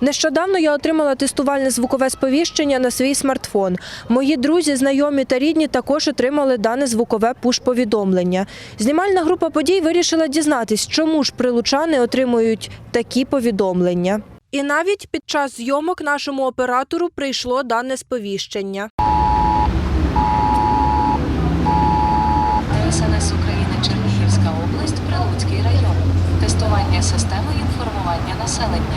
Нещодавно я отримала тестувальне звукове сповіщення на свій смартфон. Мої друзі, знайомі та рідні також отримали дане звукове пуш-повідомлення. Знімальна група подій вирішила дізнатись, чому ж прилучани отримують такі повідомлення. І навіть під час зйомок нашому оператору прийшло дане сповіщення. ДСНС України Чернігівська область, Прилуцький район. Тестування системи інформування населення.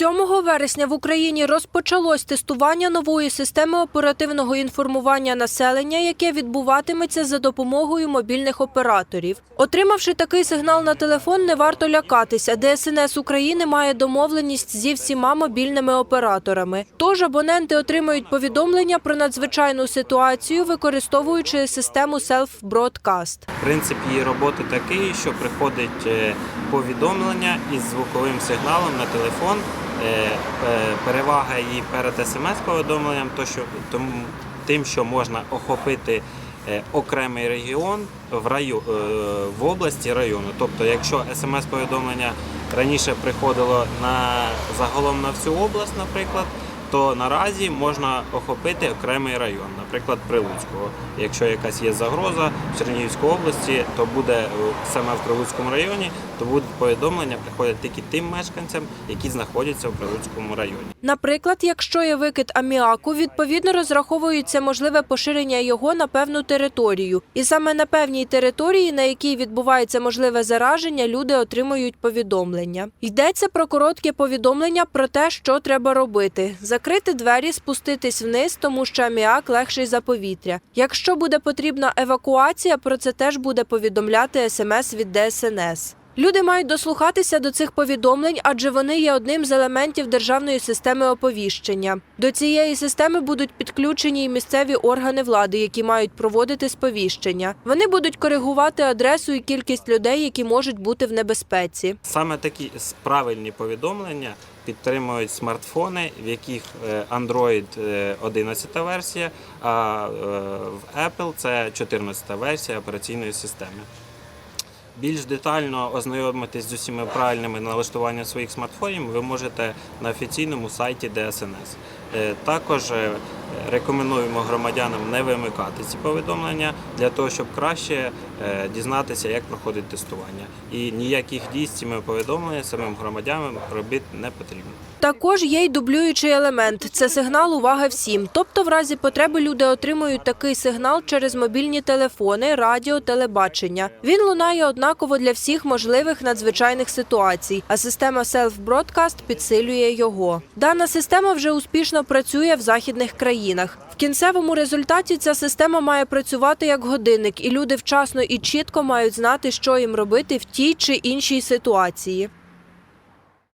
7 вересня в Україні розпочалось тестування нової системи оперативного інформування населення, яке відбуватиметься за допомогою мобільних операторів. Отримавши такий сигнал на телефон, не варто лякатися. ДСНС України має домовленість зі всіма мобільними операторами. Тож абоненти отримають повідомлення про надзвичайну ситуацію, використовуючи систему Self Broadcast. Принцип її роботи такий, що приходить е, повідомлення із звуковим сигналом на телефон. Е, е, Перевага її перед смс-повідомленням, то що тому тим, що можна охопити е, окремий регіон в раю, в області району. Тобто, якщо смс-повідомлення раніше приходило на загалом на всю область, наприклад, то наразі можна охопити окремий район, наприклад, Прилуцького. Якщо якась є загроза в Чернігівській області, то буде е, саме в Прилуцькому районі, то будуть повідомлення приходять тільки тим мешканцям, які знаходяться в Прилуцькому районі. Наприклад, якщо є викид аміаку, відповідно розраховується можливе поширення його на певну територію. І саме на певній території, на якій відбувається можливе зараження, люди отримують повідомлення. Йдеться про коротке повідомлення про те, що треба робити: закрити двері, спуститись вниз, тому що аміак легший за повітря. Якщо буде потрібна евакуація, про це теж буде повідомляти смс від ДСНС. Люди мають дослухатися до цих повідомлень, адже вони є одним з елементів державної системи оповіщення. До цієї системи будуть підключені і місцеві органи влади, які мають проводити сповіщення. Вони будуть коригувати адресу і кількість людей, які можуть бути в небезпеці. Саме такі правильні повідомлення підтримують смартфони, в яких е, Android е, 11 версія, а е, в Apple це 14 версія операційної системи. Більш детально ознайомитись з усіма правильними налаштуваннями своїх смартфонів ви можете на офіційному сайті ДСНС. Е, Також е, рекомендуємо громадянам не вимикати ці повідомлення для того, щоб краще дізнатися, як проходить тестування. І ніяких дій з цими повідомленнями самим громадянам робити не потрібно. Також є й дублюючий елемент це сигнал увага всім. Тобто, в разі потреби люди отримують такий сигнал через мобільні телефони, радіо, телебачення. Він лунає однаково для всіх можливих надзвичайних ситуацій, а система Self Broadcast підсилює його. Дана система вже успішно працює в західних країнах. В кінцевому результаті ця система має працювати як годинник, і люди вчасно і чітко мають знати, що їм робити в тій чи іншій ситуації.